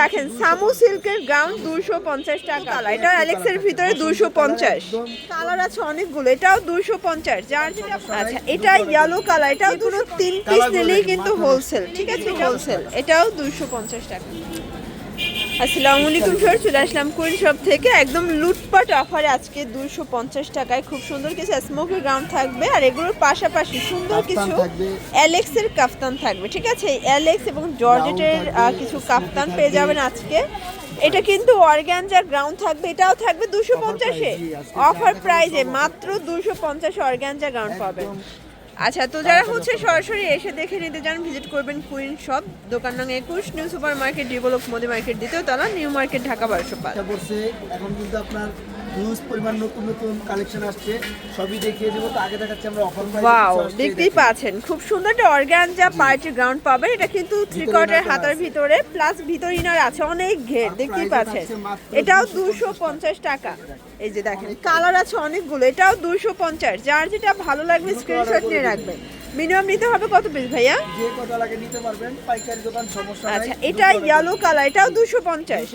দেখেন সামু সিল্কের গাউন দুশো পঞ্চাশ টাকা। এটা অ্যালেক্সের ভিতরে দুশো পঞ্চাশ। কালার আছে অনেকগুলো এটাও দুশো পঞ্চাশ। যার যেটা আচ্ছা এটা ইয়েলো কালার এটাও দুটো তিন পিস নিলেই কিন্তু হোলসেল ঠিক আছে? হোলসেল এটাও দুশো পঞ্চাশ টাকা। আসসালামু আলাইকুম স্যার চলে আসলাম কুইন শপ থেকে। একদম লুটপাট অফারে আজকে দুশো পঞ্চাশ টাকায়। খুব সুন্দর কিছু স্মোকি গ্রাউন্ড থাকবে আর এগুলোর পাশাপাশি সুন্দর কিছু। অ্যালেক্সের কাফতান থাকবে ঠিক আছে? অ্যালেক্স এবং জর্জেটের কিছু কাফতান পেয়ে যাবেন আজকে। এটা কিন্তু অর্গ্যানজার গ্রাউন্ড থাকবে এটাও থাকবে দুশো পঞ্চাশে। অফার প্রাইজে মাত্র দুশো পঞ্চাশ অর্গ্যানজা গ্রাউন্ড পাবেন। আচ্ছা তো যারা হচ্ছে সরাসরি এসে দেখে নিতে চান ভিজিট করবেন কুইন শপ দোকান নাম একুশ new super market develop Modi market দ্বিতীয় তলা নিউ মার্কেট ঢাকা, বারোশো পাঁচ। এখন কিন্তু আপনার হিউজ পরিমাণ নতুন নতুন কালেকশন আসছে। সবই দেখিয়ে দেবো। তো আগে দেখাচ্ছি আমরা অফার ওয়াও দেখতেই পাচ্ছেন। খুব সুন্দর একটা অর্গানজা পার্টি গ্রাউন্ড পাবেন এটা কিন্তু থ্রি কোয়ার্টার হাতার ভিতরে প্লাস ভিতর ইনার আছে। অনেক ঘের দেখতেই পাচ্ছেন। এটাও 250 দুশো পঞ্চাশ টাকা। এই যে দেখেন কালার আছে অনেকগুলো। এটাও দুশো পঞ্চাশ। যার যেটা ভালো লাগবে স্ক্রিনশট নিয়ে। রাখবেন মিনিমাম নিতে হবে কত পিস ভাইয়া? যে লাগে নিতে পারবেন পাইকারি দোকান সমস্যা নাই আচ্ছা এটা ইয়েলো কালার এটাও 250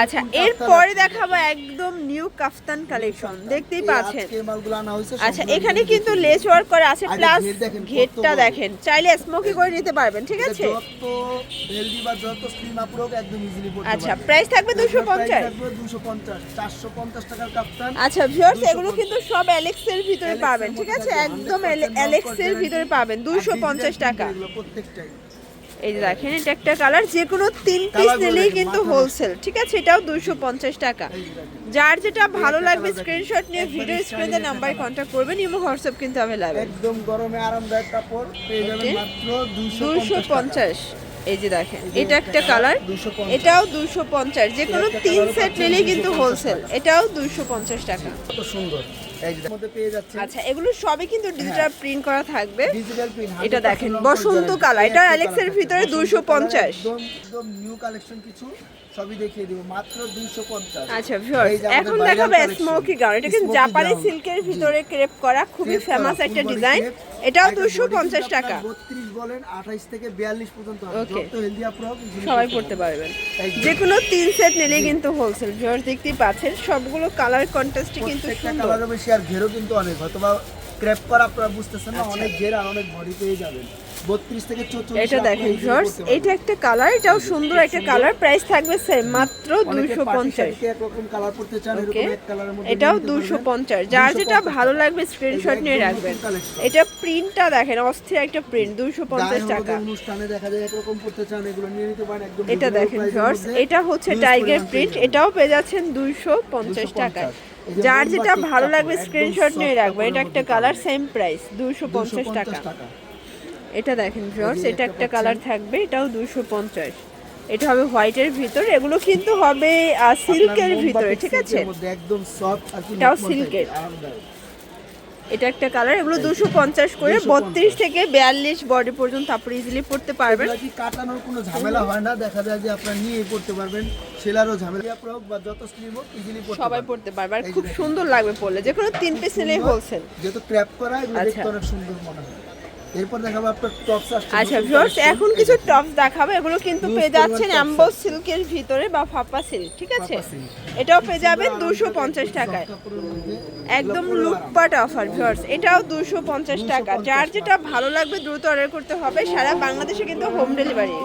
আচ্ছা এরপরে দেখাবো একদম নিউ কাফতান কালেকশন দেখতেই পাচ্ছেন। আচ্ছা এখানে কিন্তু। লেস ওয়ার্ক করা আছে প্লাস ঘের দেখেন, ঘেরটা দেখেন। চাইলে স্মোকি করে নিতে পারবেন ঠিক আছে? যত হেলদি বা যত স্লিম একদম ইজিলি পড়তে আচ্ছা প্রাইস থাকবে দুশো এগুলোর price পঞ্চাশ? থাকবে 250 450 টাকার কাপ্তান আচ্ছা ভিউয়ার্স এগুলো কিন্তু সব অ্যালেক্সের ভিতরে পাবেন ঠিক আছে? একদম 100% অ্যালেক্সের ভিতরে। পাবেন দুশো পঞ্চাশ টাকা। এই যে দেখেন এটা একটা কালার যে কোনো তিন পিস নিলেই কিন্তু হোলসেল ঠিক আছে? এটাও দুশো পঞ্চাশ টাকা। যার যেটা ভালো লাগবে স্ক্রিনশট নিয়ে ভিডিও স্ক্রিনে নাম্বারে কন্ট্যাক্ট করবেন ইমো হোয়াটসঅ্যাপ কিন্তু অ্যাভেলেবেল একদম গরমে আরামদায়ক কাপড় পেয়ে যাবেন মাত্র দুশো 250 পঞ্চাশ। এই যে দেখেন এটা একটা কালার এটাও দুশো পঞ্চাশ। যে কোনো তিন সেট নিলেই কিন্তু হোলসেল এটাও দুশো পঞ্চাশ টাকা। সুন্দর। আচ্ছা এগুলো সবই কিন্তু ডিজিটাল হ্যাঁ। প্রিন্ট করা থাকবে। এটা দেখেন, বসন্ত কালা এটা অ্যালেক্সের ভিতরে 250 একদম একদম নিউ কালেকশন কিছু। সবই দেখিয়ে দিব মাত্র 250 আচ্ছা ভিউয়ার্স এখন দেখাবো স্মোকি গাউন এটা কিন্তু জাপানি সিল্কের ভিতরে ক্রেপ করা খুবই ফেমাস একটা ডিজাইন এটাও এটা দুশো body পঞ্চাশ কিন্তু টাকা। 32 বলেন 28 থেকে 42 পর্যন্ত যত হেলদি সবাই পড়তে পারবেন। যে। কোনো তিন সেট নিলেই কিন্তু হোলসেল ভিউয়ার্স দেখতেই পাচ্ছেন সবগুলো কালার কন্ট্রাস্টই কিন্তু সুন্দর। কালারে বেশি আর ঘেরও কিন্তু অনেক। হয়তোবা ক্র্যাপ করা আপনারা বুঝতেছেন না আচ্ছা। অনেক ঘের আর অনেক বডি পেয়ে যাবেন। 32 থেকে 44 এটা দেখেন ভিউয়ার্স করতে এটা একটা কালার এটাও সুন্দর একটা কালার প্রাইস থাকবে সেম মাত্র অনেকে দুশো party পঞ্চাশ। শাড়িতে একরকম কালার পড়তে চান এরকম এক কালারের মধ্যে এটাও নিয়ে নিতে দুশো পারবেন। পঞ্চাশ। যার যেটা ভালো লাগবে স্ক্রিনশট নিয়ে রাখবেন। এটা প্রিন্টটা দেখেন অস্থির একটা প্রিন্ট দুশো পঞ্চাশ গায়ে হলুদের টাকা। অনুষ্ঠানে দেখা যায় একরকম পড়তে চান এগুলো নিয়ে নিতে পারেন একদম এটা দেখেন ভিউয়ার্স এটা হচ্ছে টাইগার প্রিন্ট এটাও পেয়ে যাচ্ছেন দুইশো পঞ্চাশ 250 টাকায়। যার যেটা ভালো লাগবে স্ক্রিনশট নিয়ে রাখবেন এটা একটা কালার সেম প্রাইস দুশো পঞ্চাশ 250 টাকা। টাকা। এটা দেখেন ভিউয়ার্স এটা একটা কালার থাকবে এটাও দুশো পঞ্চাশ। এটা হবে হোয়াইটের ভিতর এগুলো কিন্তু হবে সিল্কের ভিতরে ঠিক আছে? একদম সফট এটাও silk-এর। এটা একটা কালার এগুলো দুশো পঞ্চাশ করে 250 বত্রিশ থেকে বিয়াল্লিশ বডি পর্যন্ত আপনি ইজিলি পড়তে পারবেন। কাটানোর কোনো ঝামেলা হয় না? দেখা যায় যে আপনারা নিয়ে পড়তে পারবেন সেলারও ঝামেলা। হোক বা যত স্লিম হোক ইজিলি পড়তে সবাই পড়তে পারবে আর খুব সুন্দর লাগবে পড়লে যে কোনো তিন পিস নিলেই হোলসেল যেহেতু ক্র্যাপ করা এগুলো আচ্ছা। দেখতে অনেক সুন্দর মনে হয়। এরপর দেখাবো আপনার টপস আচ্ছা ভিউয়ার্স এখন কিছু। টপস দেখাবো এগুলো কিন্তু পেয়ে যাচ্ছেন অ্যাম্বো সিল্কের ভিতরে বা ফাপা সিল্ক ঠিক আছে এটাও পেয়ে যাবেন দুশো পঞ্চাশ টাকায়। একদম লুকপাট। অফার ভিউয়ার্স এটাও দুশো পঞ্চাশ টাকা যার যেটা ভালো লাগবে দ্রুত অর্ডার করতে হবে সারা বাংলাদেশে কিন্তু হোম ডেলিভারি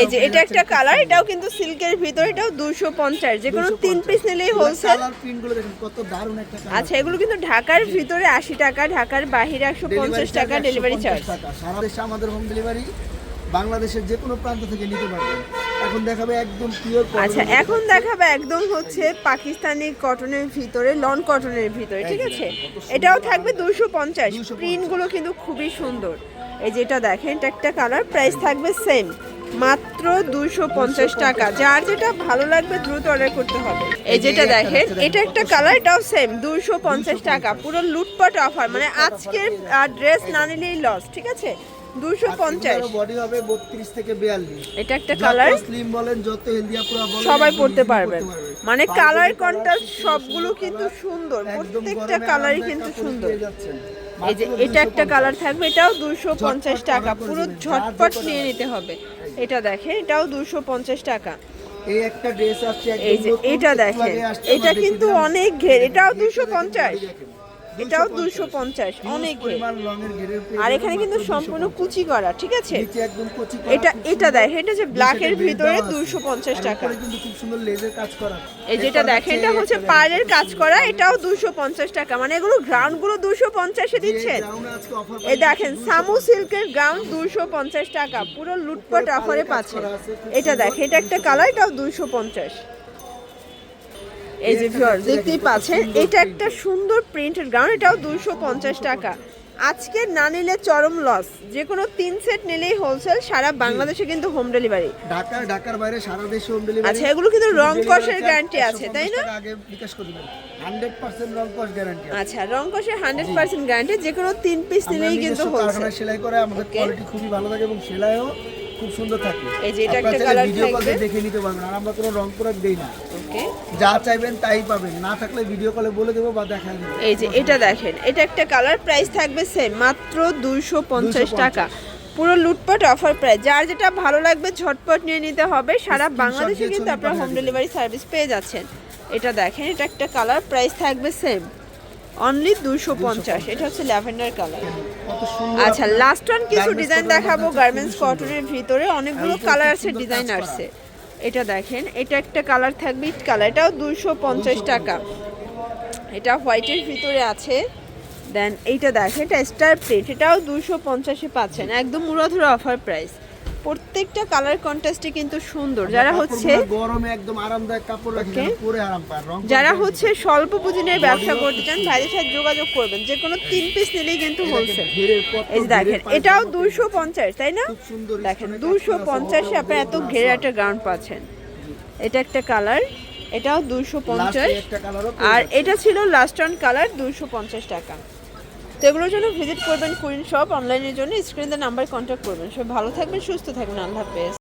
এই যে এটা একটা কালার এটাও কিন্তু সিল্কের ভিতরে এটাও দুশো পঞ্চাশ যে কোনো তিন পিস নিলেই হোলসেল আচ্ছা এগুলো কিন্তু ঢাকার ভিতরে আশি টাকা ঢাকার বাহিরে একশো পঞ্চাশ টাকা ডেলিভারি চার্জ সারা দেশে আমাদের হোম ডেলিভারি বাংলাদেশের যে কোনো প্রান্ত থেকে নিতে পারবেন। এখন দেখাবে একদম পিওর আচ্ছা এখন দেখাবে একদম হচ্ছে পাকিস্তানি কটনের ভিতরে লন কটনের ভিতরে ঠিক আছে? এটাও থাকবে দুশো পঞ্চাশ। 250 প্রিন্টগুলো কিন্তু খুবই সুন্দর। এই যেটা দেখেন এটা একটা কালার প্রাইস থাকবে সেম মাত্র দুশো পঞ্চাশ টাকা। যার যেটা ভালো লাগবে দ্রুত অর্ডার করতে হবে। এই যেটা দেখেন এটা একটা কালার এটাও সেম দুশো পঞ্চাশ টাকা। পুরো লুটপাট অফার মানে আজকের ড্রেস না নিলেই লস ঠিক আছে? দুশো পঞ্চাশ। বডি হবে 32 থেকে 42 এটা একটা কালার স্লিম বলেন যত হেলদি আপুরা সবাই পড়তে পারবেন। মানে কালার কন্ট্রাস্ট সবগুলো কিন্তু সুন্দর। প্রত্যেকটা কালারই কিন্তু সুন্দর। এই যে এটা একটা কালার থাকবে এটাও দুশো পঞ্চাশ টাকা। পুরো ঝটপট নিয়ে নিতে হবে। এটা দেখেন এটাও দুশো পঞ্চাশ টাকা। এই একটা ড্রেস আসছে এই যে এটা দেখে দেখেন এটা কিন্তু অনেক ঘের এটাও দুশো পঞ্চাশ। এটাও 250 দুশো পঞ্চাশ অনেক আর এখানে কিন্তু সম্পূর্ণ 250 কুচি করা ঠিক আছে? এটা এটা। দেখেন এটা যে ব্ল্যাকের ভিতরে দুশো পঞ্চাশ টাকা। এই যেটা দেখেন এটা হচ্ছে একটা কাজ করা এটাও দুশো পঞ্চাশ টাকা। মানে এগুলো গ্রাউন্ডগুলো দুশো পঞ্চাশে দিচ্ছেন এই দেখেন সামু সিল্কের গাউন দুশো পঞ্চাশ টাকা পুরো লুটপাট অফারে পাচ্ছেন এটা দেখেন এটা একটা কালার এটাও দুশো পঞ্চাশ। এই যে ভিউয়ার দেখতেই পাচ্ছেন এটা একটা সুন্দর প্রিন্টেড গাউন এটাও দুশো পঞ্চাশ টাকা। আজকে না নিলে চরম লস যে কোনো তিন সেট নিলেই হোলসেল সারা বাংলাদেশে কিন্তু হোম ডেলিভারি ঢাকা ঢাকার বাইরে সারা দেশে হোম ডেলিভারি আচ্ছা, এগুলো কিন্তু রং কষের guarantee আছে, তাই না? আগে বিকাশ করে দিবেন। 100% রং কষ গ্যারান্টি আচ্ছা রং কষের হান্ড্রেড পার্সেন্ট গ্যারান্টি যে কোনো তিন পিস নিলেই কিন্তু হোলসেল সেলাই করে আমাদের কোয়ালিটি খুবই ভালো থাকে এবং সেলাইও খুব সুন্দর থাকে। এই যে এটা একটা কালার ভিডিও কল। দেখে নিতে পারবেন আর আমরা কোনো রং প্রোডাক্ট দেই না। ওকে যা চাইবেন তাই পাবেন না থাকলে ভিডিও কলে বলে দেবো বা দেখা দেবো। এই যে এটা দেখেন এটা একটা কালার প্রাইস থাকবে সেম মাত্র দুইশো পঞ্চাশ 250 টাকা। পুরো লুটপাট অফার প্রাইস যার যেটা ভালো লাগবে ঝটপট নিয়ে নিতে হবে। সারা বাংলাদেশে কিন্তু আপনারা হোম ডেলিভারি সার্ভিস পেয়ে যাচ্ছেন। এটা দেখেন এটা একটা কালার প্রাইস থাকবে সেম অনলি দুশো পঞ্চাশ এটা হচ্ছে ল্যাভেন্ডার কালার। আচ্ছা লাস্ট ওয়ান কিছু ডিজাইন দেখাবো গার্মেন্টস কটনের ভিতরে অনেকগুলো কালার আছে ডিজাইন আসছে এটা দেখেন এটা একটা কালার থাকবে ইট কালার এটাও দুশো পঞ্চাশ টাকা। এটা হোয়াইটের ভিতরে আছে। দেন এইটা দেখেন এটা স্টার প্রিন্ট এটাও দুশো পঞ্চাশে পাচ্ছেন একদম মুড়াধুরা অফার প্রাইস প্রত্যেকটা কালার কন্ট্রাস্টে কিন্তু সুন্দর। যারা হচ্ছে গরমে একদম আরামদায়ক কাপড় রাখি. পরে আরাম পায় রং যারা হচ্ছে স্বল্প পুঁজি নিয়ে ব্যবসা করতে চান তাদের সাথে যোগাযোগ করবেন। যে কোনো তিন পিস নিলেই কিন্তু হোলসেল এই দেখেন এটাও দুশো পঞ্চাশ তাই না? দেখেন দুশো পঞ্চাশে আপনি এত ঘেরে একটা গ্রাউন্ড পাচ্ছেন। এটা একটা কালার এটাও দুশো Last পঞ্চাশ। আর এটা ছিল লাস্ট অন কালার দুশো পঞ্চাশ টাকা। তো এগুলোর জন্য ভিজিট করবেন কুইন শপ অনলাইনের জন্য স্ক্রিনে নাম্বার কন্ট্যাক্ট করবেন। সব ভালো থাকবেন, সুস্থ থাকবেন, আল্লাহ হাফেজ।